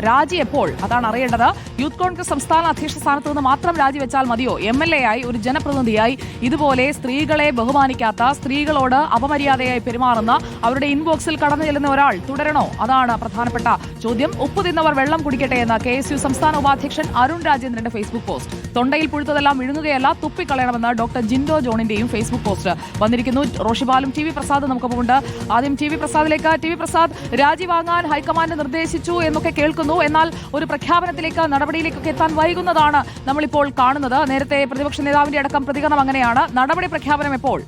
രാജി എപ്പോൾ? അതാണ് അറിയേണ്ടത്. യൂത്ത് കോൺഗ്രസ് സംസ്ഥാന അധ്യക്ഷ സ്ഥാനത്ത് നിന്ന് മാത്രം രാജിവെച്ചാൽ മതിയോ? എം എൽ എ ആയി ഒരു ജനപ്രതിനിധിയായി ഇതുപോലെ സ്ത്രീകളെ ബഹുമാനിക്കാത്ത സ്ത്രീകളോട് അപമര്യാദയായി പെരുമാറുന്ന അവരുടെ ഇൻബോക്സിൽ കടന്നു ചെല്ലുന്ന ഒരാൾ തുടരണോ? അതാണ് പ്രധാനപ്പെട്ട ചോദ്യം. ഉപ്പ് തിന്നവർ വെള്ളം കുടിക്കട്ടെ എന്ന കെ എസ് യു സംസ്ഥാന ഉപാധ്യക്ഷൻ അരുൺ രാജേന്ദ്രന്റെ ഫേസ്ബുക്ക് പോസ്റ്റ്. തൊണ്ടയിൽ പുഴുത്തതെല്ലാം വിഴുങ്ങുകയല്ല തുപ്പിക്കളയണമെന്ന് ഡോക്ടർ ജിൻഡോ ജോണിന്റെയും ഫേസ്ബുക്ക് പോസ്റ്റ് വന്നിരിക്കുന്നു. റോഷിബാലും ടി വി പ്രസാദ് നമുക്കൊപ്പമുണ്ട്. ആദ്യം ടി വി പ്രസാദിലേക്ക്. ടി വി പ്രസാദ് രാജി വാങ്ങാൻ ഹൈക്കമാൻഡ് നിർദ്ദേശിച്ചു എന്നൊക്കെ കേൾക്കുന്നു. എന്നാൽ ഒരു പ്രഖ്യാപനത്തിലേക്ക് നടപടിയിലേക്കൊക്കെ എത്താൻ വൈകുന്നതാണ് നമ്മളിപ്പോൾ കാണുന്നത്. നേരത്തെ പ്രതിപക്ഷ നേതാവിന്റെ അടക്കം പ്രതികരണം അങ്ങനെയാണ്. നടപടി പ്രഖ്യാപനം എപ്പോൾ?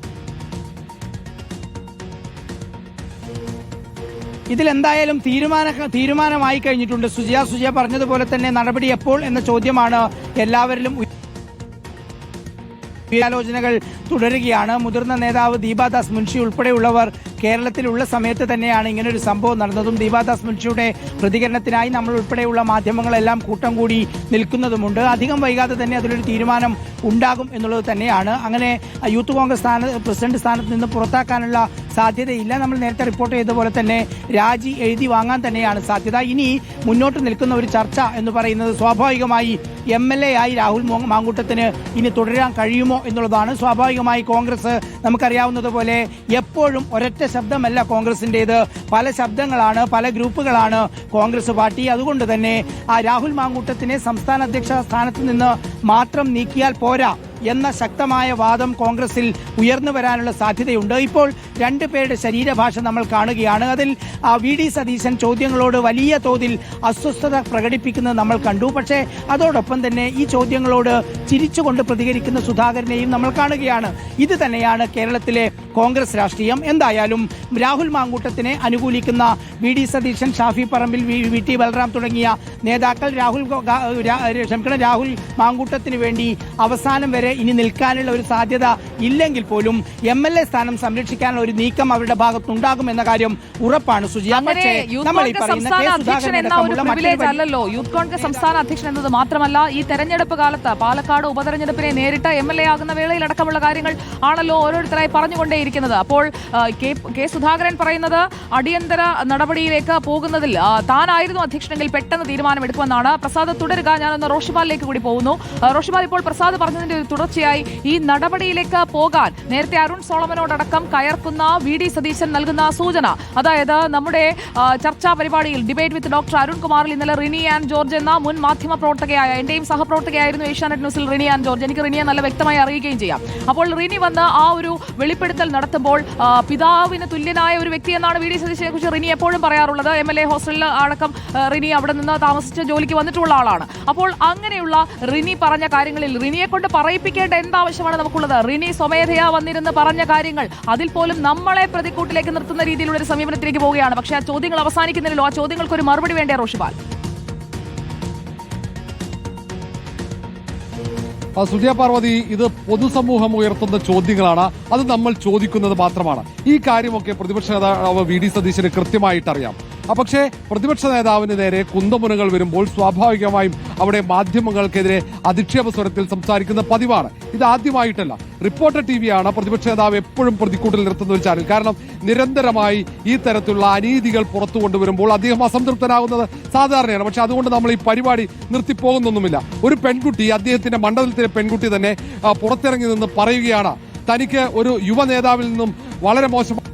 ഇതിലെന്തായാലും തീരുമാന തീരുമാനമായി കഴിഞ്ഞിട്ടുണ്ട്. സുജിയ സുജിയ പറഞ്ഞതുപോലെ തന്നെ നടപടി എപ്പോൾ എന്ന ചോദ്യമാണ് എല്ലാവരിലും ആലോചനകൾ തുടരുകയാണ്. മുതിർന്ന നേതാവ് ദീപാദാസ് മുൻഷി ഉൾപ്പെടെയുള്ളവർ കേരളത്തിലുള്ള സമയത്ത് തന്നെയാണ് ഒരു സംഭവം നടന്നതും ദീപാദാസ് മുൻഷിയുടെ പ്രതികരണത്തിനായി നമ്മൾ ഉൾപ്പെടെയുള്ള മാധ്യമങ്ങളെല്ലാം കൂട്ടം കൂടി നിൽക്കുന്നതുമുണ്ട്. അധികം വൈകാതെ തന്നെ അതിലൊരു തീരുമാനം ഉണ്ടാകും എന്നുള്ളത് തന്നെയാണ്. അങ്ങനെ യൂത്ത് കോൺഗ്രസ് സ്ഥാന പ്രസിഡന്റ് സ്ഥാനത്ത് നിന്ന് പുറത്താക്കാനുള്ള സാധ്യതയില്ല. നമ്മൾ നേരത്തെ റിപ്പോർട്ട് ചെയ്ത പോലെ തന്നെ രാജി എഴുതി വാങ്ങാൻ തന്നെയാണ് സാധ്യത. ഇനി മുന്നോട്ട് നിൽക്കുന്ന ഒരു ചർച്ച എന്ന് പറയുന്നത് സ്വാഭാവികമായി എം എൽ എ ആയി രാഹുൽ മാങ്കൂട്ടത്തിന് ഇനി തുടരാൻ കഴിയുമോ എന്നുള്ളതാണ്. സ്വാഭാവികമായി കോൺഗ്രസ് നമുക്കറിയാവുന്നതുപോലെ എപ്പോഴും ഒരൊറ്റ ശബ്ദമല്ല കോൺഗ്രസിന്റേത്. പല ശബ്ദങ്ങളാണ് പല ഗ്രൂപ്പുകളാണ് കോൺഗ്രസ് പാർട്ടി. അതുകൊണ്ട് തന്നെ ആ രാഹുൽ മാങ്കൂട്ടത്തിനെ സംസ്ഥാന അധ്യക്ഷ സ്ഥാനത്ത് നിന്ന് മാത്രം നീക്കിയാൽ പോരാ എന്ന ശക്തമായ വാദം കോൺഗ്രസിൽ ഉയർന്നു വരാനുള്ള സാധ്യതയുണ്ട്. ഇപ്പോൾ രണ്ടു പേരുടെ ശരീരഭാഷ നമ്മൾ കാണുകയാണ്. അതിൽ വി. ഡി. സതീശൻ ചോദ്യങ്ങളോട് വലിയ തോതിൽ അസ്വസ്ഥത പ്രകടിപ്പിക്കുന്നത് നമ്മൾ കണ്ടു. പക്ഷേ അതോടൊപ്പം തന്നെ ഈ ചോദ്യങ്ങളോട് ചിരിച്ചുകൊണ്ട് പ്രതികരിക്കുന്ന സുധാകരനെയും നമ്മൾ കാണുകയാണ്. ഇത് തന്നെയാണ് കേരളത്തിലെ കോൺഗ്രസ് രാഷ്ട്രീയം. എന്തായാലും രാഹുൽ മാങ്കൂട്ടത്തിനെ അനുകൂലിക്കുന്ന V. D. Satheesan Shafi Parambil V. T. Balram തുടങ്ങിയ നേതാക്കൾ രാഹുൽ ക്ഷമിക്കണം രാഹുൽ മാങ്കൂട്ടത്തിന് വേണ്ടി അവസാനം വരെ ഇനി നിൽക്കാനുള്ള ഒരു സാധ്യത ഇല്ലെങ്കിൽ പോലും എം. എൽ. എ സ്ഥാനം സംരക്ഷിക്കാനുള്ള ഒരു നീക്കം അവരുടെ ഭാഗത്തുണ്ടാകും എന്ന കാര്യം ഉറപ്പാണ്. സുജിയ പക്ഷേ നമ്മൾ ഈ പറയുന്ന അല്ലല്ലോ. യൂത്ത് കോൺഗ്രസ് സംസ്ഥാന അധ്യക്ഷൻ എന്നത് മാത്രമല്ല ഈ തെരഞ്ഞെടുപ്പ് കാലത്ത് പാലക്കാട് ഉപതെരഞ്ഞെടുപ്പിനെ നേരിട്ട് എം എൽ എ ആകുന്ന വേളയിൽ അടക്കമുള്ള കാര്യങ്ങൾ ആണല്ലോ ഓരോരുത്തരായി പറഞ്ഞുകൊണ്ടേയിരിക്കുന്നത്. അപ്പോൾ കെ സുധാകരൻ പറയുന്നത് അടിയന്തര നടപടിയിലേക്ക് പോകുന്നതിൽ താനായിരുന്നു അധ്യക്ഷനെങ്കിൽ പെട്ടെന്ന് തീരുമാനമെടുക്കുമെന്നാണ്. പ്രസാദ് തുടരുക. ഞാനൊന്ന് റോഷിപാലിലേക്ക് കൂടി പോകുന്നു. റോഷിപാൽ ഇപ്പോൾ പ്രസാദ് പറഞ്ഞതിന്റെ ഒരു തുടർച്ചയായി ഈ നടപടിയിലേക്ക് പോകാൻ നേരത്തെ അരുൺ സോളമനോടക്കം കയർക്കുന്ന വി ഡി സതീശൻ നൽകുന്ന സൂചന. അതായത് നമ്മുടെ ചർച്ചാ പരിപാടിയിൽ ഡിബേറ്റ് വിത്ത് ഡോക്ടർ അരുൺകുമാറിൽ ഇന്നലെ റിനി ആൻഡ് ജോർജ് എന്ന മുൻ മാധ്യമ പ്രവർത്തകയായ എന്റെയും സഹപ്രവർത്തകയായിരുന്നു ഏഷ്യാനെറ്റ് ന്യൂസിൽ റിനി ആൻഡ് ജോർജ്. എനിക്ക് റിനിയെ നല്ല വ്യക്തമായി അറിയുകയും ചെയ്യാം. അപ്പോൾ റിനി വന്ന് ആ ഒരു വെളിപ്പെടുത്തൽ നടത്തുമ്പോൾ പിതാവിന് തുല്യനായ ഒരു വ്യക്തി എന്നാണ് വി ഡി സതീശനെ കുറിച്ച് റിനി എപ്പോഴും പറയാറുള്ളത്. എം എൽ എ ഹോസ്റ്റലിൽ അടക്കം റിനി അവിടെ നിന്ന് താമസിച്ച ജോലിക്ക് വന്നിട്ടുള്ള ആളാണ്. അപ്പോൾ അങ്ങനെയുള്ള റിനി പറഞ്ഞ കാര്യങ്ങളിൽ റിനിയെ കൊണ്ട് പറയിപ്പിക്കേണ്ട എന്താവശ്യമാണ് നമുക്കുള്ളത്? റിനി സ്വമേധയാ വന്നിരുന്ന് പറഞ്ഞ കാര്യങ്ങൾ അതിൽ പോലും നമ്മളെ പ്രതിക്കൂട്ടിലേക്ക് നിർത്തുന്ന രീതിയിലുള്ള ഒരു സമീപനത്തിലേക്ക് പോവുകയാണ്. പക്ഷേ ആ ചോദ്യങ്ങൾ അവസാനിക്കുന്നില്ലല്ലോ ആ ചോദ്യങ്ങൾക്ക് ഒരു മറുപടി വേണ്ടേ റോഷിപാൽ? സുജയ പാർവതി ഇത് പൊതുസമൂഹം ഉയർത്തുന്ന ചോദ്യങ്ങളാണ്. അത് നമ്മൾ ചോദിക്കുന്നത് മാത്രമാണ്. ഈ കാര്യമൊക്കെ പ്രതിപക്ഷ നേതാവ് വി ഡി സതീശന് കൃത്യമായിട്ട് അറിയാം ആ, പക്ഷേ പ്രതിപക്ഷ നേതാവിന് നേരെ കുന്തമുനകൾ വരുമ്പോൾ സ്വാഭാവികമായും അവിടെ മാധ്യമങ്ങൾക്കെതിരെ അധിക്ഷേപ സ്വരത്തിൽ സംസാരിക്കുന്ന പതിവാണ്. ഇത് ആദ്യമായിട്ടല്ല. റിപ്പോർട്ടർ ടി വിയാണ് പ്രതിപക്ഷ നേതാവ് എപ്പോഴും പ്രതിക്കൂട്ടിൽ നിർത്തുന്ന ഒരു ചാനൽ. കാരണം നിരന്തരമായി ഈ തരത്തിലുള്ള അനീതികൾ പുറത്തു കൊണ്ടുവരുമ്പോൾ അദ്ദേഹം അസംതൃപ്തനാകുന്നത് സാധാരണയാണ്. പക്ഷെ അതുകൊണ്ട് നമ്മൾ ഈ പരിപാടി നിർത്തിപ്പോകുന്നൊന്നുമില്ല. ഒരു പെൺകുട്ടി അദ്ദേഹത്തിന്റെ മണ്ഡലത്തിലെ പെൺകുട്ടി തന്നെ പുറത്തിറങ്ങി നിന്ന് പറയുകയാണ് തനിക്ക് ഒരു യുവ നേതാവിൽ നിന്നും വളരെ മോശം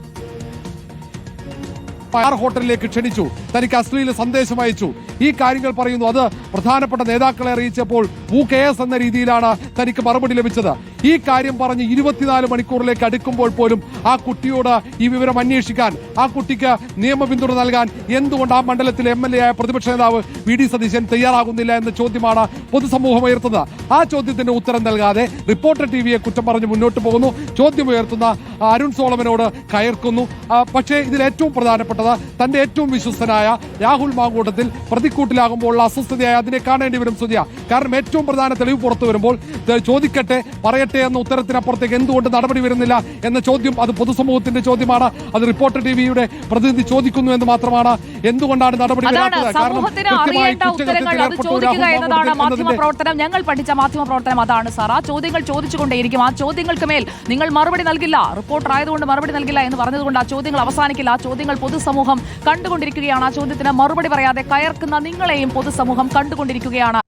ആർ ഹോട്ടലിലേക്ക് ക്ഷണിച്ചു. തനിക്ക് അശ്ലീല സന്ദേശം അയച്ചു. ഈ കാര്യങ്ങൾ പറയുന്നു. അത് പ്രധാനപ്പെട്ട നേതാക്കളെ അറിയിച്ചപ്പോൾ വു കെ എസ് എന്ന രീതിയിലാണ് തനിക്ക് മറുപടി ലഭിച്ചത്. ഈ കാര്യം പറഞ്ഞ് ഇരുപത്തിനാല് മണിക്കൂറിലേക്ക് അടുക്കുമ്പോൾ പോലും ആ കുട്ടിയോട് ഈ വിവരം അന്വേഷിക്കാൻ ആ കുട്ടിക്ക് നിയമ പിന്തുണ നൽകാൻ എന്തുകൊണ്ട് ആ മണ്ഡലത്തിലെ എം എൽ എ ആയ പ്രതിപക്ഷ നേതാവ് വി ഡി സതീശൻ തയ്യാറാകുന്നില്ല എന്ന ചോദ്യമാണ് പൊതുസമൂഹം ഉയർത്തുന്നത്. ആ ചോദ്യത്തിന് ഉത്തരം നൽകാതെ റിപ്പോർട്ടർ ടി വിയെ കുറ്റം പറഞ്ഞ് മുന്നോട്ട് പോകുന്നു. ചോദ്യം ഉയർത്തുന്ന അരുൺ സോളമനോട് കയർക്കുന്നു. പക്ഷേ ഇതിൽ ഏറ്റവും പ്രധാനപ്പെട്ടത് തന്റെ ഏറ്റവും വിശ്വസ്തനായ രാഹുൽ മാങ്കൂട്ടത്തിൽ പ്രതിക്കൂട്ടിലാകുമ്പോൾ അസ്വസ്ഥതയായി അതിനെ കാണേണ്ടി വരും സുധിയ. കാരണം ഏറ്റവും പ്രധാന തെളിവ് പുറത്തു വരുമ്പോൾ ചോദിക്കട്ടെ പറയട്ടെ വരട്ടെ എന്ന ഉത്തരത്തിനപ്പുറത്തേക്ക് എന്തുകൊണ്ട് നടപടി വരുന്നില്ല എന്ന ചോദ്യം അത് പൊതുസമൂഹത്തിന്റെ ചോദ്യമാണ്. അത് റിപ്പോർട്ടർ ടിവിയുടെ പ്രതിനിധി ചോദിക്കുന്നു എന്ന് മാത്രമാണ്. എന്തുകൊണ്ടാണ് നടപടി പ്രവർത്തനം ഞങ്ങൾ പഠിച്ച മാധ്യമ പ്രവർത്തനം അതാണ് സാർ. ആ ചോദ്യങ്ങൾ ചോദിച്ചുകൊണ്ടേയിരിക്കും. ആ ചോദ്യങ്ങൾക്ക് മേൽ നിങ്ങൾ മറുപടി നൽകില്ല. റിപ്പോർട്ടർ ആയതുകൊണ്ട് മറുപടി നൽകില്ല എന്ന് പറഞ്ഞതുകൊണ്ട് ആ ചോദ്യങ്ങൾ അവസാനിക്കില്ല. ആ ചോദ്യങ്ങൾ പൊതുസമൂഹം കണ്ടുകൊണ്ടിരിക്കുകയാണ്. ആ ചോദ്യത്തിന് മറുപടി പറയാതെ കയർക്കുന്ന നിങ്ങളെയും പൊതുസമൂഹം കണ്ടുകൊണ്ടിരിക്കുകയാണ്.